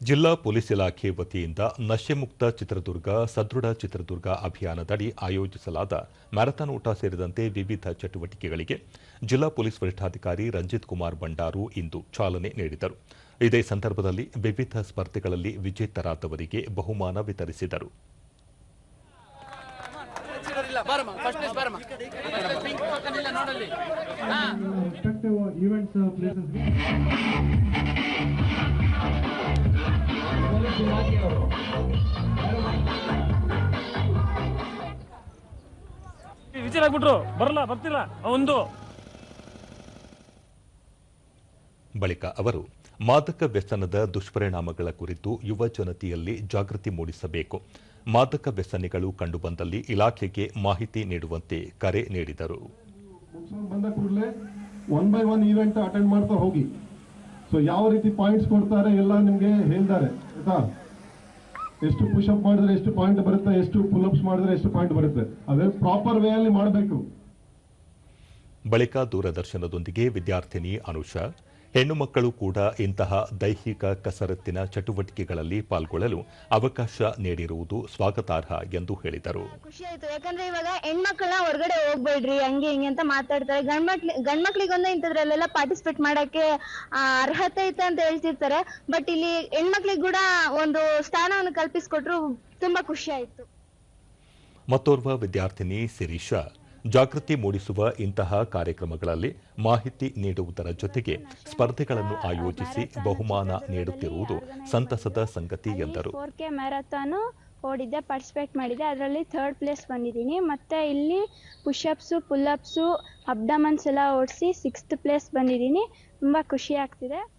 ಜಿಲ್ಲಾ ಪೊಲೀಸ್ ಇಲಾಖೆ ವತಿಯಿಂದ ನಶೆಮುಕ್ತ ಚಿತ್ರದುರ್ಗ, ಸದೃಢ ಚಿತ್ರದುರ್ಗ ಅಭಿಯಾನದಡಿ ಆಯೋಜಿಸಲಾದ ಮ್ಯಾರಥಾನ್ ಊಟ ಸೇರಿದಂತೆ ವಿವಿಧ ಚಟುವಟಿಕೆಗಳಿಗೆ ಜಿಲ್ಲಾ ಪೊಲೀಸ್ ವರಿಷ್ಠಾಧಿಕಾರಿ ರಂಜಿತ್ ಕುಮಾರ್ ಬಂಡಾರು ಇಂದು ಚಾಲನೆ ನೀಡಿದರು. ಇದೇ ಸಂದರ್ಭದಲ್ಲಿ ವಿವಿಧ ಸ್ಪರ್ಧೆಗಳಲ್ಲಿ ವಿಜೇತರಾದವರಿಗೆ ಬಹುಮಾನ ವಿತರಿಸಿದರು. ವಿಚಾರ ಆಗ್ಬಿಟ್ರು ಬರಲ್ಲ ಬರ್ತಿಲ್ಲ ಒಂದು. ಬಳಿಕ ಅವರು ಮಾದಕ ವ್ಯಸನದ ದುಷ್ಪರಿಣಾಮಗಳ ಕುರಿತು ಯುವ ಜನತೆಯಲ್ಲಿ ಜಾಗೃತಿ ಮೂಡಿಸಬೇಕು. ಮಾದಕ ವ್ಯಸನಿಗಳು ಕಂಡುಬಂದಲ್ಲಿ ಇಲಾಖೆಗೆ ಮಾಹಿತಿ ನೀಡುವಂತೆ ಕರೆ ನೀಡಿದರು. ಬಂದ ಕೂಡಲೇ one by one event attend ಮಾಡ್ತಾ ಹೋಗಿ. ಸೊ ಯಾವ ರೀತಿ ಪಾಯಿಂಟ್ಸ್ ಕೊಡ್ತಾರೆ ಎಲ್ಲ ನಿಮಗೆ ಹೇಳ್ತಾರೆ ಆಯ್ತಾ? ಎಷ್ಟು ಪುಷಪ್ ಮಾಡಿದ್ರೆ ಎಷ್ಟು ಪಾಯಿಂಟ್ ಬರುತ್ತೆ, ಎಷ್ಟು ಪುಲ್ ಅಪ್ಸ್ ಮಾಡಿದ್ರೆ ಎಷ್ಟು ಪಾಯಿಂಟ್ ಬರುತ್ತೆ, ಅದೇ ಪ್ರಾಪರ್ ವೇ ಅಲ್ಲಿ ಮಾಡಬೇಕು. ಬಳಿಕ ದೂರದರ್ಶನದೊಂದಿಗೆ ವಿದ್ಯಾರ್ಥಿನಿ ಅನುಷಾ ಹೆಣ್ಣು ಮಕ್ಕಳು ಕೂಡ ಇಂತಹ ದೈಹಿಕ ಕಸರತ್ತಿನ ಚಟುವಟಿಕೆಗಳಲ್ಲಿ ಪಾಲ್ಗೊಳ್ಳಲು ಅವಕಾಶ ನೀಡಿರುವುದು ಸ್ವಾಗತಾರ್ಹ ಎಂದು ಹೇಳಿದರು. ಖುಷಿ ಆಯ್ತು ಯಾಕಂದ್ರೆ ಇವಾಗ ಹೆಣ್ಮಕ್ಳನ್ನ ಹೊರಗಡೆ ಹೋಗ್ಬೇಡ್ರಿ ಹಂಗೆ ಹಿಂಗೆ ಅಂತ ಮಾತಾಡ್ತಾರೆ. ಗಂಡ್ಮಕ್ಳಿ ಗಂಡ್ಮಕ್ಳಿಗೊಂದು ಇಂಥದ್ರಲ್ಲೆಲ್ಲ ಪಾರ್ಟಿಸಿಪೇಟ್ ಮಾಡಕ್ಕೆ ಅರ್ಹತೆ ಐತೆ ಅಂತ ಹೇಳ್ತಿರ್ತಾರೆ. ಬಟ್ ಇಲ್ಲಿ ಹೆಣ್ಮಕ್ಳಿಗೆ ಕೂಡ ಒಂದು ಸ್ಥಾನವನ್ನು ಕಲ್ಪಿಸಿಕೊಟ್ರು ತುಂಬಾ ಖುಷಿ ಆಯ್ತು ಮತ್ತೋರ್ವ ವಿದ್ಯಾರ್ಥಿನಿ ಶಿರೀಷಾ ಜಾಗೃತಿ ಮೂಡಿಸುವ ಇಂತಹ ಕಾರ್ಯಕ್ರಮಗಳಲ್ಲಿ ಮಾಹಿತಿ ನೀಡುವುದರ ಜೊತೆಗೆ ಸ್ಪರ್ಧೆಗಳನ್ನು ಆಯೋಜಿಸಿ ಬಹುಮಾನ ನೀಡುತ್ತಿರುವುದು ಸಂತಸದ ಸಂಗತಿ ಎಂದರು. ಓಡಿದ್ದೆ ಪಾರ್ಟಿಸಿಪೇಟ್ ಮಾಡಿದ್ದೆ ಅದರಲ್ಲಿ ಥರ್ಡ್ ಪ್ಲೇಸ್ ಬಂದಿದ್ದೀನಿ. ಮತ್ತು ಇಲ್ಲಿ ಪುಷಪ್ಸು ಪುಲ್ಲಪ್ಸು ಅಬ್ಡಮನ್ಸ್ ಎಲ್ಲ ಓಡಿಸಿ ಸಿಕ್ಸ್ತ್ ಪ್ಲೇಸ್ ಬಂದಿದ್ದೀನಿ. ತುಂಬ ಖುಷಿ ಆಗ್ತಿದೆ.